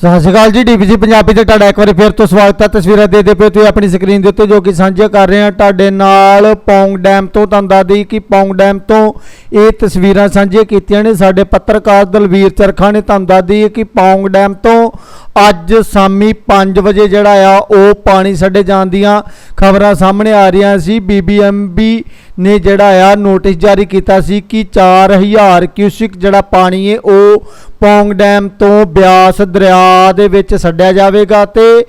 ਸਤਿ ਸ਼੍ਰੀ ਅਕਾਲ ਜੀ ਡੀਪੀਸੀ ਪੰਜਾਬੀ ਤੇ ਤੁਹਾਡਾ ਇੱਕ ਵਾਰੀ ਫਿਰ ਤੋਂ ਸਵਾਗਤ ਹੈ। ਤਸਵੀਰਾਂ ਦੇ ਦੇ ਪਏ ਤੁਸੀਂ ਆਪਣੀ ਸਕਰੀਨ ਦੇ ਉੱਤੇ ਜੋ ਕਿ ਸਾਂਝੇ ਕਰ ਰਹੇ ਹਾਂ। ਤੁਹਾਡੇ ਨਾਲ ਪੌਂਗ ਡੈਮ ਤੋਂ ਤੁਹਾਨੂੰ ਦੱਸਦੀ ਕਿ ਪੌਂਗ ਡੈਮ ਤੋਂ ਇਹ ਤਸਵੀਰਾਂ ਸਾਂਝੀਆਂ ਕੀਤੀਆਂ ਨੇ। ਸਾਡੇ ਪੱਤਰਕਾਰ ਦਲਵੀਰ ਚਰਖਾ ਨੇ ਤੁਹਾਨੂੰ ਦੱਸਦੀ ਕਿ ਪੌਂਗ ਡੈਮ ਤੋਂ ਅੱਜ ਸ਼ਾਮੀ 5 ਵਜੇ ਜਿਹੜਾ ਆ, ਉਹ ਪਾਣੀ ਛੱਡੇ ਜਾਣ ਦੀਆਂ ਖਬਰਾਂ ਸਾਹਮਣੇ ਆ ਰਹੀਆਂ ਸੀ। ਬੀਬੀਐਮਬੀ ਨੇ ਜਿਹੜਾ ਆ, ਨੋਟਿਸ ਜਾਰੀ ਕੀਤਾ ਸੀ ਕਿ 4000 ਕਿਊਸਿਕ ਜਿਹੜਾ ਪਾਣੀ ਹੈ ਉਹ ਪੌਂਗ ਡੈਮ ਤੋਂ ਬਿਆਸ ਦਰਿਆ ਦੇ ਵਿੱਚ ਛੱਡਿਆ ਜਾਵੇਗਾ ਤੇ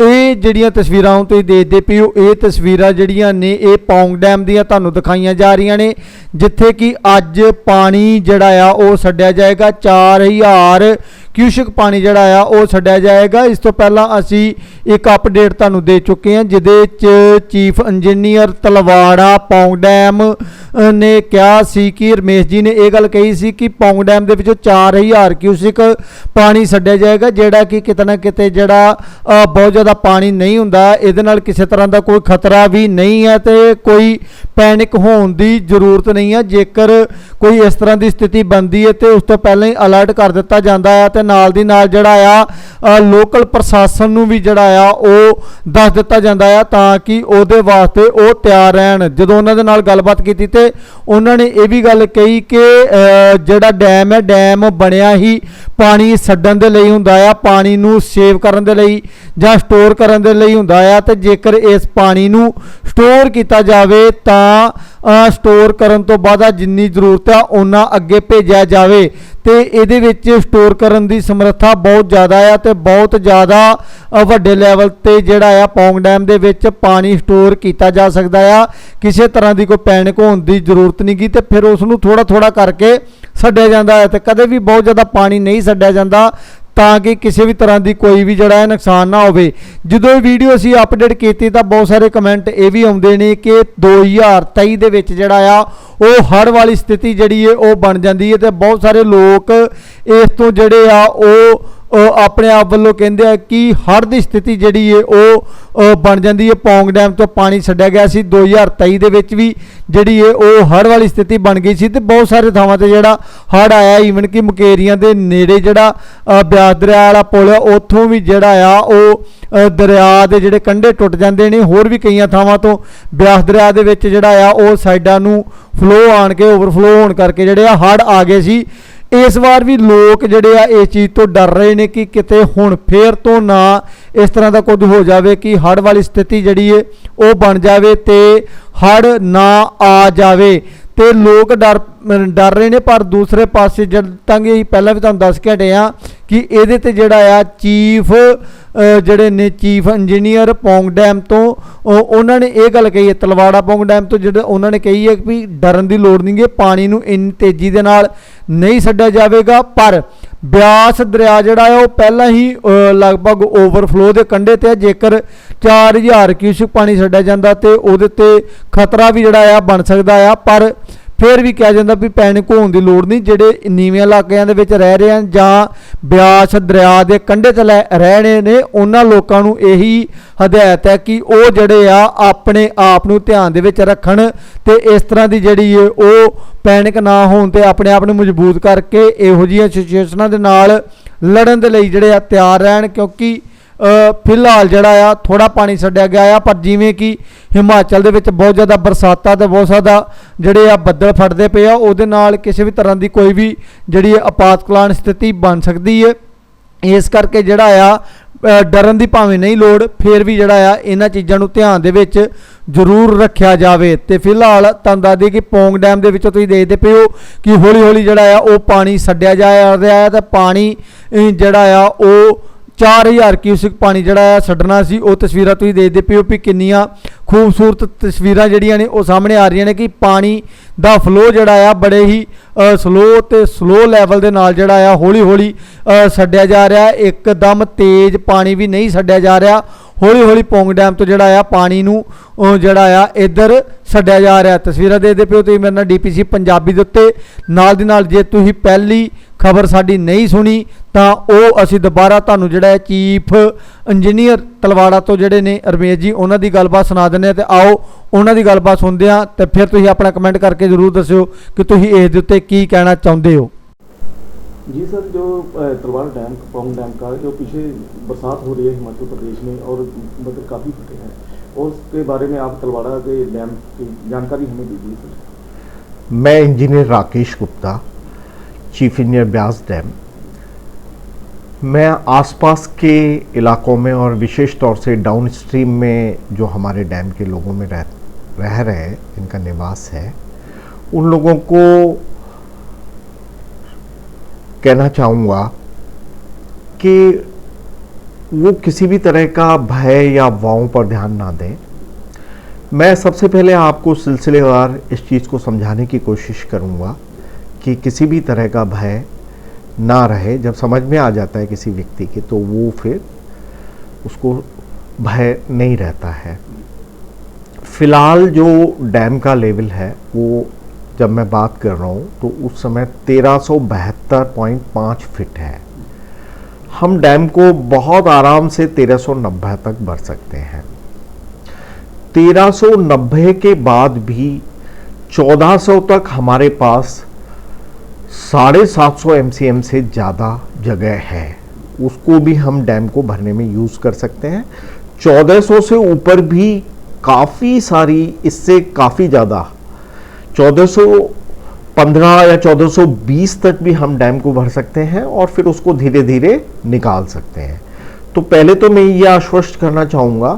ਇਹ ਜਿਹੜੀਆਂ ਤਸਵੀਰਾਂ ਹੁਣ ਤੁਸੀਂ ਦੇਖਦੇ ਪਏ ਹੋ, ਇਹ ਤਸਵੀਰਾਂ ਜਿਹੜੀਆਂ ਨੇ, ਇਹ ਪੌਂਗ ਡੈਮ ਦੀਆਂ ਤੁਹਾਨੂੰ ਦਿਖਾਈਆਂ ਜਾ ਰਹੀਆਂ ਨੇ, ਜਿੱਥੇ ਕਿ ਅੱਜ ਪਾਣੀ ਜਿਹੜਾ ਆ ਉਹ ਛੱਡਿਆ ਜਾਏਗਾ 4000 ਕਿਊਸ਼ਕ ਪਾਣੀ ਜਿਹੜਾ ਆ ਉਹ ਛੱਡਿਆ ਜਾਏਗਾ। ਇਸ ਤੋਂ ਪਹਿਲਾਂ ਅਸੀਂ ਇੱਕ ਅਪਡੇਟ ਤੁਹਾਨੂੰ ਦੇ ਚੁੱਕੇ ਹਾਂ, ਜਿਹਦੇ ਚ chief engineer Talwara Pong dam ਨੇ ਕਿਹਾ ਸੀ ਕਿ ਰਮੇਸ਼ ਜੀ ਨੇ ਇਹ ਗੱਲ ਕਹੀ ਸੀ ਕਿ ਪੌਂਗ ਡੈਮ ਦੇ ਵਿੱਚੋਂ 4000 ਕਿਊਸਿਕ ਪਾਣੀ ਛੱਡਿਆ ਜਾਏਗਾ, ਜਿਹੜਾ ਕਿ ਕਿਤੇ ਨਾ ਕਿਤੇ ਜਿਹੜਾ ਬਹੁਤ ਜ਼ਿਆਦਾ ਪਾਣੀ ਨਹੀਂ ਹੁੰਦਾ, ਇਹਦੇ ਨਾਲ ਕਿਸੇ ਤਰ੍ਹਾਂ ਦਾ ਕੋਈ ਖਤਰਾ ਵੀ ਨਹੀਂ ਹੈ ਤੇ ਕੋਈ ਪੈਨਿਕ ਹੋਣ ਦੀ ਜ਼ਰੂਰਤ ਨਹੀਂ ਹੈ। ਜੇਕਰ ਕੋਈ ਇਸ ਤਰ੍ਹਾਂ ਦੀ ਸਥਿਤੀ ਬਣਦੀ ਹੈ ਤੇ ਉਸ ਤੋਂ ਪਹਿਲਾਂ ਹੀ ਅਲਰਟ ਕਰ ਦਿੱਤਾ ਜਾਂਦਾ ਹੈ ਤੇ ਨਾਲ ਦੀ ਨਾਲ ਜਿਹੜਾ ਆ ਲੋਕਲ ਪ੍ਰਸ਼ਾਸਨ ਨੂੰ ਵੀ ਜਿਹੜਾ ਆ, ਉਹ ਦੱਸ ਦਿੱਤਾ ਜਾਂਦਾ ਆ ਤਾਂ ਕਿ ਉਹਦੇ ਵਾਸਤੇ ਉਹ ਤਿਆਰ ਰਹਿਣ। ਜਦੋਂ ਉਹਨਾਂ ਦੇ ਨਾਲ ਗੱਲਬਾਤ ਕੀਤੀ ਤੇ ਉਹਨਾਂ ਨੇ ਇਹ ਵੀ ਗੱਲ ਕਹੀ ਕਿ ਜਿਹੜਾ ਡੈਮ ਹੈ ਡੈਮ ਬਣਿਆ ਹੀ ਪਾਣੀ ਛੱਡਣ ਦੇ ਲਈ ਹੁੰਦਾ ਆ, ਪਾਣੀ ਨੂੰ ਸੇਵ ਕਰਨ ਦੇ ਲਈ ਜਾਂ ਸਟੋਰ ਕਰਨ ਦੇ ਲਈ ਹੁੰਦਾ ਆ ਤੇ ਜੇਕਰ ਇਸ ਪਾਣੀ ਨੂੰ ਸਟੋਰ ਕੀਤਾ ਜਾਵੇ ਤਾਂ ਸਟੋਰ ਕਰਨ ਤੋਂ ਬਾਅਦ ਜਿੰਨੀ ਜ਼ਰੂਰਤ ਆ, ਉਹਨਾਂ ਅੱਗੇ ਭੇਜਿਆ ਜਾਵੇ। ਤੇ ਇਹਦੇ ਵਿੱਚ ਸਟੋਰ ਕਰਨ ਦੀ ਸਮਰੱਥਾ ਬਹੁਤ ਜ਼ਿਆਦਾ ਆ ਤੇ ਬਹੁਤ ਜ਼ਿਆਦਾ ਵੱਡੇ ਲੈਵਲ ਤੇ ਜਿਹੜਾ ਆ ਪੌਂਗ ਡੈਮ ਦੇ ਵਿੱਚ ਪਾਣੀ ਸਟੋਰ ਕੀਤਾ ਜਾ ਸਕਦਾ ਆ। ਕਿਸੇ ਤਰ੍ਹਾਂ ਦੀ ਕੋਈ ਪੈਨਿਕ ਹੋਣ ਦੀ ਜ਼ਰੂਰਤ ਨਹੀਂ ਗੀ ਤੇ ਫਿਰ ਉਸ ਨੂੰ ਥੋੜਾ ਥੋੜਾ ਕਰਕੇ ਛੱਡਿਆ ਜਾਂਦਾ ਹੈ ਤੇ ਕਦੇ ਵੀ ਬਹੁਤ ਜ਼ਿਆਦਾ ਪਾਣੀ ਨਹੀਂ ਛੱਡਿਆ ਜਾਂਦਾ। ਤਾਂ ਕਿ ਕਿਸੇ ਵੀ ਤਰ੍ਹਾਂ ਦੀ ਕੋਈ ਵੀ ਜਿਹੜਾ ਹੈ ਨੁਕਸਾਨ ਨਾ ਹੋਵੇ। ਜਦੋਂ ਇਹ ਵੀਡੀਓ ਅਸੀਂ ਅਪਡੇਟ ਕੀਤੀ ਤਾਂ ਬਹੁਤ ਸਾਰੇ ਕਮੈਂਟ ਇਹ ਵੀ ਆਉਂਦੇ ਨੇ ਕਿ 2023 ਦੇ ਵਿੱਚ ਜਿਹੜਾ ਆ, ਉਹ ਹੜ੍ਹ ਵਾਲੀ ਸਥਿਤੀ ਜਿਹੜੀ ਹੈ ਉਹ ਬਣ ਜਾਂਦੀ ਹੈ ਤੇ ਬਹੁਤ ਸਾਰੇ ਲੋਕ ਇਸ ਤੋਂ ਜਿਹੜੇ ਆ, ਉਹ ਆਪਣੇ ਆਪ ਵੱਲੋਂ ਕਹਿੰਦੇ ਆ ਕਿ ਹੜ੍ਹ ਦੀ ਸਥਿਤੀ ਜਿਹੜੀ ਹੈ ਉਹ ਬਣ ਜਾਂਦੀ ਹੈ ਪੌਂਗ ਡੈਮ ਤੋਂ ਪਾਣੀ ਛੱਡਿਆ ਗਿਆ ਸੀ। 2023 ਦੇ ਵਿੱਚ ਵੀ ਜਿਹੜੀ ਹੈ ਉਹ ਹੜ੍ਹ ਵਾਲੀ ਸਥਿਤੀ ਬਣ ਗਈ ਸੀ ਤੇ ਬਹੁਤ ਸਾਰੇ ਥਾਵਾਂ ਤੇ ਜਿਹੜਾ ਹੜ੍ਹ ਆਇਆ ਈਵਨ ਕਿ ਮੁਕੇਰੀਆਂ ਦੇ ਨੇੜੇ ਜਿਹੜਾ ਬਿਆਸ ਦਰਿਆ ਵਾਲਾ ਪੁਲ ਆ, ਉੱਥੋਂ ਵੀ ਜਿਹੜਾ ਆ, ਉਹ ਦਰਿਆ ਦੇ ਜਿਹੜੇ ਕੰਢੇ ਟੁੱਟ ਜਾਂਦੇ ਨੇ। ਹੋਰ ਵੀ ਕਈਆਂ ਥਾਵਾਂ ਤੋਂ ਬਿਆਸ ਦਰਿਆ ਦੇ ਵਿੱਚ ਜਿਹੜਾ ਆ, ਉਹ ਸਾਈਡਾਂ ਨੂੰ ਫਲੋ ਆਣ ਕੇ ਓਵਰਫਲੋ ਹੋਣ ਕਰਕੇ ਜਿਹੜੇ ਆ, ਹੜ੍ਹ ਆ ਗਏ ਸੀ। ਇਸ ਵਾਰ ਵੀ ਲੋਕ ਜਿਹੜੇ ਆ ਇਸ ਚੀਜ਼ ਤੋਂ ਡਰ ਰਹੇ ਨੇ ਕਿ ਕਿਤੇ ਹੁਣ ਫੇਰ ਤੋਂ ਨਾ ਇਸ ਤਰ੍ਹਾਂ ਦਾ ਕੁਝ ਹੋ ਜਾਵੇ ਕਿ ਹੜ੍ਹ ਵਾਲੀ ਸਥਿਤੀ ਜਿਹੜੀ ਏ, ਉਹ ਬਣ ਜਾਵੇ ਤੇ ਹੜ੍ਹ ਨਾ ਆ ਜਾਵੇ। ਤੇ ਲੋਕ ਡਰ ਡਰ ਰਹੇ ਨੇ, ਪਰ ਦੂਸਰੇ ਪਾਸੇ ਜਦ ਤੱਕ ਅਸੀਂ ਪਹਿਲਾਂ ਵੀ ਤੁਹਾਨੂੰ ਦੱਸ ਕੇ ਹਟੇ ਆ ਕਿ ਇਹਦੇ ਤੇ ਜਿਹੜਾ ਆ ਚੀਫ ਜਿਹੜੇ ਨੇ ਚੀਫ ਇੰਜੀਨੀਅਰ ਪੌਂਗ ਡੈਮ ਤੋਂ ਉਹਨਾਂ ਨੇ ਇਹ ਗੱਲ ਕਹੀ ਹੈ, ਤਲਵਾੜਾ ਪੌਂਗ ਡੈਮ ਤੋਂ, ਜਿਹੜਾ ਉਹਨਾਂ ਨੇ ਕਹੀ ਹੈ ਕਿ ਵੀ ਡਰਨ ਦੀ ਲੋੜ ਨਹੀਂ ਹੈ ਪਾਣੀ ਨੂੰ ਇੰਨੀ ਤੇਜ਼ੀ ਦੇ ਨਾਲ ਨਹੀਂ ਛੱਡਿਆ ਜਾਵੇਗਾ, ਪਰ ਬਿਆਸ ਦਰਿਆ ਜਿਹੜਾ ਹੈ ਉਹ ਪਹਿਲਾਂ ਹੀ ਲਗਭਗ ਓਵਰਫਲੋ ਦੇ ਕੰਢੇ ਤੇ ਹੈ। ਜੇਕਰ 4000 ਕਿਊਸਿਕ ਪਾਣੀ ਛੱਡਿਆ ਜਾਂਦਾ ਤੇ ਉਹਦੇ ਤੇ ਖਤਰਾ ਵੀ ਜਿਹੜਾ ਆ ਬਣ ਸਕਦਾ ਆ। ਪਰ ਫਿਰ ਵੀ ਕਿਹਾ ਜਾਂਦਾ ਵੀ ਪੈਨਿਕ ਹੋਣ ਦੀ ਲੋੜ ਨਹੀਂ, ਜਿਹੜੇ ਨੀਵੇਂ ਇਲਾਕਿਆਂ ਦੇ ਵਿੱਚ ਰਹਿ ਰਹੇ ਹਨ ਜਾਂ ਬਿਆਸ ਦਰਿਆ ਦੇ ਕੰਢੇ ਤੇ ਲੈ- ਰਹਿ ਰਹੇ ਨੇ, ਉਹਨਾਂ ਲੋਕਾਂ ਨੂੰ ਇਹੀ ਹਦਾਇਤ ਹੈ ਕਿ ਉਹ ਜਿਹੜੇ ਆ ਆਪਣੇ ਆਪ ਨੂੰ ਧਿਆਨ ਦੇ ਵਿੱਚ ਰੱਖਣ ਤੇ ਇਸ ਤਰ੍ਹਾਂ ਦੀ ਜਿਹੜੀ ਹੈ ਉਹ ਪੈਨਿਕ ਨਾ ਹੋਣ ਤੇ ਆਪਣੇ ਆਪ ਨੂੰ ਮਜ਼ਬੂਤ ਕਰਕੇ ਇਹੋ ਜਿਹੀਆਂ ਸਿਚੁਏਸ਼ਨਾਂ ਦੇ ਨਾਲ ਲੜਨ ਦੇ ਲਈ ਜਿਹੜੇ ਆ ਤਿਆਰ ਰਹਿਣ, ਕਿਉਂਕਿ ਫਿਲਹਾਲ ਜਿਹੜਾ ਆ ਥੋੜਾ ਪਾਣੀ ਛੱਡਿਆ ਗਿਆ ਆ, ਪਰ ਜਿਵੇਂ ਕਿ ਹਿਮਾਚਲ ਦੇ ਵਿੱਚ ਬਹੁਤ ਜ਼ਿਆਦਾ ਬਰਸਾਤਾਂ ਤੇ ਬਹੁਤ ਜ਼ਿਆਦਾ ਜਿਹੜੇ ਆ ਬੱਦਲ ਫਟਦੇ ਪਏ ਆ, ਉਹਦੇ ਨਾਲ ਕਿਸੇ ਵੀ ਤਰ੍ਹਾਂ ਦੀ ਕੋਈ ਵੀ ਜਿਹੜੀ ਹੈ ਆਪਾਤਕਾਲੀਨ ਸਥਿਤੀ ਬਣ ਸਕਦੀ ਹੈ ਇਸ ਕਰਕੇ ਜਿਹੜਾ ਆ ਡਰਨ ਦੀ ਭਾਵੇਂ ਨਹੀਂ ਲੋੜ, ਫੇਰ ਵੀ ਜਿਹੜਾ ਆ, ਇਹਨਾਂ ਚੀਜ਼ਾਂ ਨੂੰ ਧਿਆਨ ਦੇ ਵਿੱਚ ਜ਼ਰੂਰ ਰੱਖਿਆ ਜਾਵੇ। ਤੇ ਫਿਲਹਾਲ ਤੁਹਾਨੂੰ ਦੱਸ ਦਈਏ ਕਿ ਪੌਂਗ ਡੈਮ ਦੇ ਵਿੱਚੋਂ ਤੁਸੀਂ ਦੇਖਦੇ ਪਏ ਹੋ ਕਿ ਹੌਲੀ ਹੌਲੀ ਜਿਹੜਾ ਆ, ਉਹ ਪਾਣੀ ਛੱਡਿਆ ਜਾ ਰਿਹਾ ਆ ਤੇ ਪਾਣੀ ਜਿਹੜਾ ਆ, ਉਹ 4000 ਕਿਊਸਿਕ ਪਾਣੀ ਜਿਹੜਾ ਆ ਛੱਡਣਾ ਸੀ, ਉਹ ਤਸਵੀਰਾਂ ਤੁਸੀਂ ਦੇਖਦੇ ਪਏ ਹੋ ਵੀ ਕਿੰਨੀਆਂ ਖੂਬਸੂਰਤ ਤਸਵੀਰਾਂ ਜਿਹੜੀਆਂ ਨੇ, ਉਹ ਸਾਹਮਣੇ ਆ ਰਹੀਆਂ ਨੇ ਕਿ ਪਾਣੀ ਦਾ ਫਲੋ ਜਿਹੜਾ ਆ, ਬੜੇ ਹੀ ਸਲੋ ਤੇ ਸਲੋ ਲੈਵਲ ਦੇ ਨਾਲ ਜਿਹੜਾ ਆ ਹੌਲੀ ਹੌਲੀ ਛੱਡਿਆ ਜਾ ਰਿਹਾ ਇੱਕਦਮ ਤੇਜ਼ ਪਾਣੀ ਵੀ ਨਹੀਂ ਛੱਡਿਆ ਜਾ ਰਿਹਾ। ਹੌਲੀ ਹੌਲੀ ਪੌਂਗ ਡੈਮ ਤੋਂ ਜਿਹੜਾ ਆ, ਪਾਣੀ ਨੂੰ ਜਿਹੜਾ ਆ, ਇੱਧਰ ਛੱਡਿਆ ਜਾ ਰਿਹਾ। ਤਸਵੀਰਾਂ ਦੇਖਦੇ ਪਿਓ ਤੁਸੀਂ, ਮੇਰੇ ਨਾਲ ਡੀਪੀਸੀ ਪੰਜਾਬੀ ਦੇ ਉੱਤੇ। ਨਾਲ ਦੀ ਨਾਲ ਜੇ ਤੁਸੀਂ ਪਹਿਲੀ ਖਬਰ ਸਾਡੀ ਨਹੀਂ ਸੁਣੀ ਤਾਂ ਉਹ ਅਸੀਂ ਦੁਬਾਰਾ ਤੁਹਾਨੂੰ ਜਿਹੜਾ ਹੈ ਚੀਫ ਇੰਜੀਨੀਅਰ ਤਲਵਾੜਾ ਤੋਂ ਜਿਹੜੇ ਨੇ ਰਮੇਸ਼ ਜੀ ਉਹਨਾਂ ਦੀ ਗੱਲਬਾਤ ਸੁਣਾ ਦਿੰਦੇ ਆ ਤੇ ਆਓ ਉਹਨਾਂ ਦੀ ਗੱਲਬਾਤ ਸੁਣਦੇ ਆ ਤੇ ਫਿਰ ਤੁਸੀਂ ਆਪਣਾ ਕਮੈਂਟ ਕਰਕੇ ਜ਼ਰੂਰ ਦੱਸਿਓ ਕਿ ਤੁਸੀਂ ਇਸ ਦੇ ਉੱਤੇ ਕੀ ਕਹਿਣਾ ਚਾਹੁੰਦੇ ਹੋ जी सर जो अ, तलवार डैम पौंग डैम का जो पीछे बरसात हो रही है हिमाचल प्रदेश में और मतलब काफ़ी फटे हैं और उसके बारे में आप तलवाड़ा के डैम की जानकारी हमें दीजिए सर मैं engineer Rakesh Gupta chief engineer Beas dam. मैं आसपास के इलाकों में और विशेष तौर से डाउन स्ट्रीम में जो हमारे डैम के लोगों में रह रह रहे हैं इनका निवास है, उन लोगों को कहना चाहूँगा कि वो किसी भी तरह का भय या वावों पर ध्यान ना दें। मैं सबसे पहले आपको सिलसिलेवार इस चीज़ को समझाने की कोशिश करूँगा कि किसी भी तरह का भय ना रहे, जब समझ में आ जाता है किसी व्यक्ति के तो वो फिर उसको भय नहीं रहता है। फ़िलहाल जो डैम का लेवल है, वो जब मैं बात कर रहा हूँ तो उस समय तेरह पॉइंट फिट है। हम डैम को बहुत आराम से 1390 तक बढ़ सकते हैं। 1390 के बाद भी 1400 तक हमारे पास साढ़े सात सौ एम सी एम से ज़्यादा जगह है। उसको भी हम डैम को भरने में यूज़ कर सकते हैं। 1400 से ऊपर भी काफ़ी सारी, इससे काफ़ी ज़्यादा। 1415 या 1420 तक भी हम डैम को भर सकते हैं और फिर उसको धीरे धीरे निकाल सकते हैं। तो पहले तो मैं ये आश्वस्त करना चाहूँगा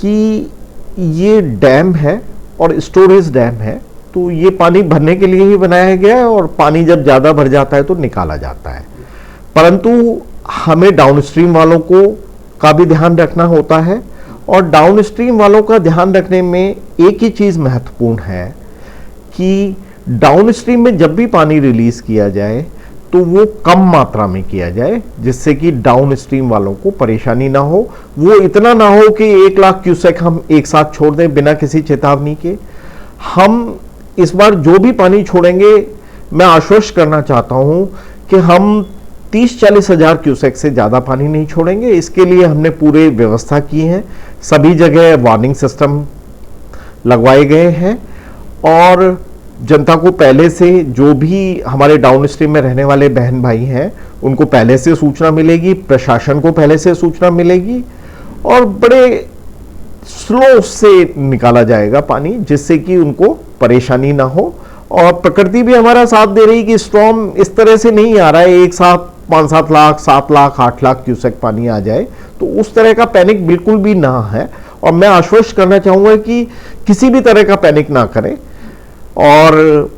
कि ये डैम है और स्टोरेज डैम है। तो ये पानी भरने के लिए ही बनाया गया है और पानी जब ज़्यादा भर जाता है तो निकाला जाता है। परंतु हमें डाउनस्ट्रीम वालों को का भी ध्यान रखना होता है और डाउनस्ट्रीम वालों का ध्यान रखने में एक ही चीज़ महत्वपूर्ण है कि डाउनस्ट्रीम में जब भी पानी रिलीज़ किया जाए तो वो कम मात्रा में किया जाए, जिससे कि डाउनस्ट्रीम वालों को परेशानी ना हो। वो इतना ना हो कि एक लाख क्यूसेक हम एक साथ छोड़ दें बिना किसी चेतावनी के। हम इस बार जो भी पानी छोड़ेंगे, मैं आश्वस्त करना चाहता हूँ कि हम 30-40 हज़ार क्यूसेक से ज़्यादा पानी नहीं छोड़ेंगे। इसके लिए हमने पूरे व्यवस्था की है। सभी जगह वार्निंग सिस्टम लगवाए गए हैं और जनता को पहले से जो भी हमारे डाउन स्ट्रीम में रहने वाले बहन भाई हैं, उनको पहले से सूचना मिलेगी, प्रशासन को पहले से सूचना मिलेगी और बड़े स्लो से निकाला जाएगा पानी, जिससे कि उनको परेशानी ना हो। और प्रकृति भी हमारा साथ दे रही कि स्ट्रॉम इस तरह से नहीं आ रहा है। एक साथ, पाँच सात लाख सात लाख, आठ लाख क्यूसेक पानी आ जाए तो उस तरह का पैनिक बिल्कुल भी ना है। और मैं आश्वस्त करना चाहूँगा कि किसी भी तरह का पैनिक ना करें। और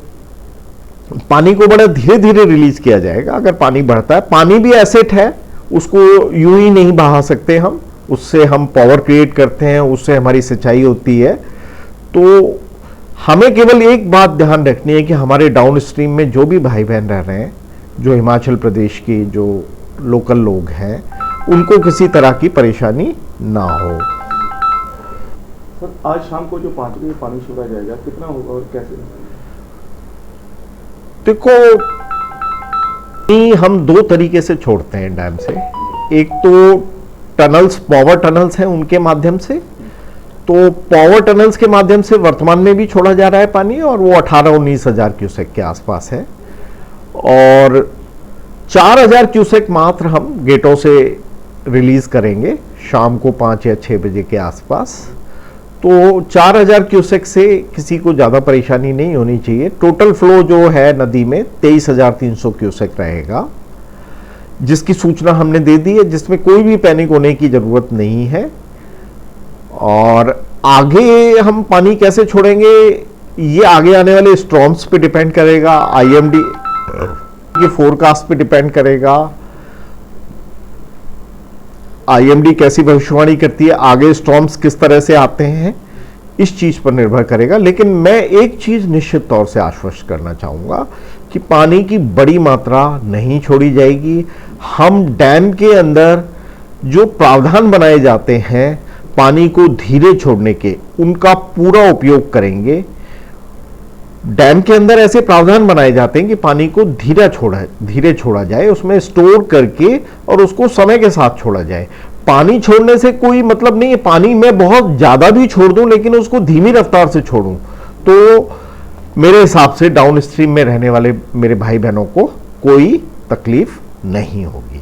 पानी को बड़ा धीरे धीरे रिलीज़ किया जाएगा। अगर पानी बढ़ता है, पानी भी एसेट है, उसको यूँ ही नहीं बहा सकते हम। उससे हम पावर क्रिएट करते हैं, उससे हमारी सिंचाई होती है। तो हमें केवल एक बात ध्यान रखनी है कि हमारे डाउन स्ट्रीम में जो भी भाई बहन रह रहे हैं जो हिमाचल प्रदेश के जो लोकल लोग हैं उनको किसी तरह की परेशानी ना हो। सर आज शाम को जो पाँच बजे पानी छोड़ा जाएगा कितना होगा और कैसे? देखो हम दो तरीके से छोड़ते हैं डैम से। एक तो टनल्स पावर टनल्स हैं उनके माध्यम से तो पावर टनल्स के माध्यम से वर्तमान में भी छोड़ा जा रहा है पानी और वो अठारह उन्नीस हज़ार क्यूसेक के आसपास है। और चार हज़ार क्यूसेक मात्र हम गेटों से रिलीज़ करेंगे शाम को पाँच या छः बजे के आसपास। तो 4000 क्यूसेक से किसी को ज़्यादा परेशानी नहीं होनी चाहिए। टोटल फ्लो जो है नदी में 23,300 क्यूसेक रहेगा। जिसकी सूचना हमने दे दी है जिसमें कोई भी पैनिक होने की ज़रूरत नहीं है। और आगे हम पानी कैसे छोड़ेंगे, ये आगे आने वाले स्ट्रॉम्स पे डिपेंड करेगा आईएमडी के फोरकास्ट पे डिपेंड करेगा। आईएमडी कैसी भविष्यवाणी करती है, आगे स्टॉर्म्स किस तरह से आते हैं, इस चीज़ पर निर्भर करेगा। लेकिन मैं एक चीज़ निश्चित तौर से आश्वस्त करना चाहूँगा कि पानी की बड़ी मात्रा नहीं छोड़ी जाएगी। हम डैम के अंदर जो प्रावधान बनाए जाते हैं पानी को धीरे छोड़ने के उनका पूरा उपयोग करेंगे। डैम के अंदर ऐसे प्रावधान बनाए जाते हैं कि पानी को धीरे छोड़ा धीरे छोड़ा जाए, उसमें स्टोर करके और उसको समय के साथ छोड़ा जाए। पानी छोड़ने से कोई मतलब नहीं है, पानी मैं बहुत ज़्यादा भी छोड़ दूँ, लेकिन उसको धीमी रफ्तार से छोड़ूं। तो मेरे हिसाब से डाउन स्ट्रीम में रहने वाले मेरे भाई बहनों को कोई तकलीफ़ नहीं होगी।